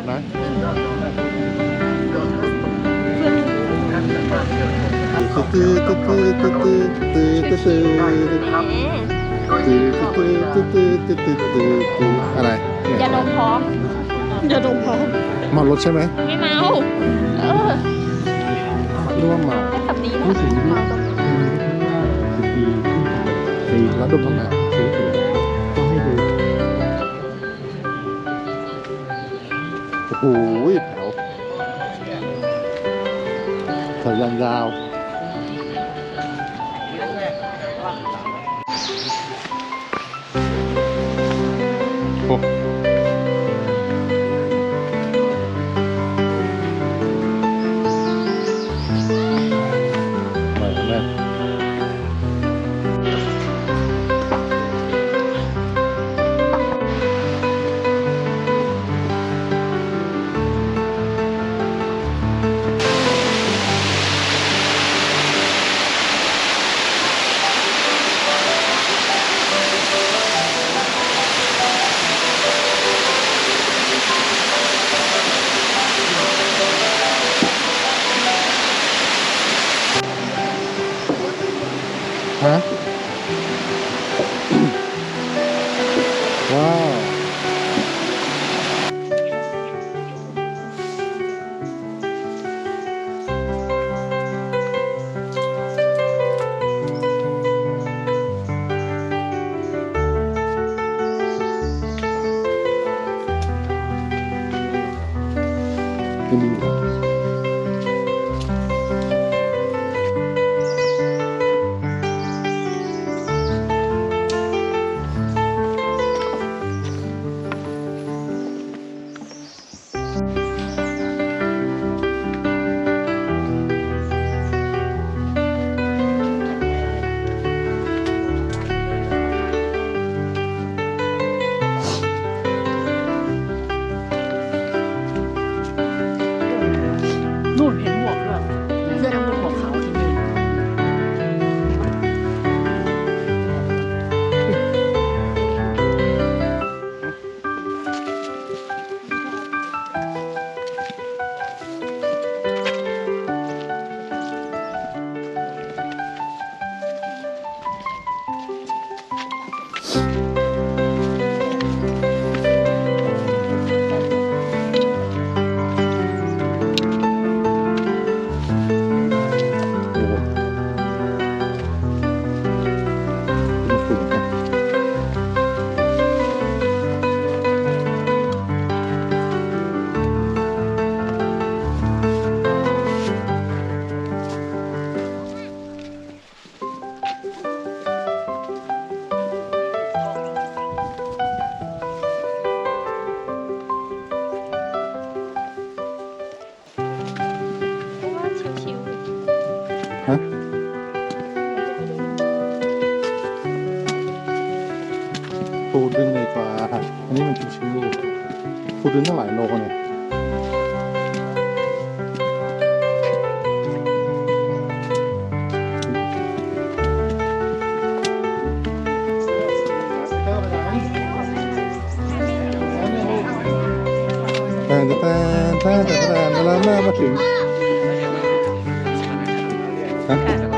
ถนะตื้อตื้อตื้อตื้อตื้อตื้อตื้อตื้อตื้อตื้อตื้อตื้อตื้อตื้อตื้อตื้ออะไรอย่าดมพร้อมอย่าดมพร้อมเมารถใช่ไหมไม่เมาเออรือว่าเมาให้ขับดีนะผู้สูงอายุอายุ15ปีขึ้นไปฟรีแล้วดมทำไมซื้ โอ้โหแถวแถวยางยาวโอ้ Huh? ฮะปูดึงเลยกว่า อันนี้มันชิวๆปูดึงตั้งหลายโลเนี่ยแต่แต่แต่แต่แต่แต่แล้วแม่มาถึง Okay.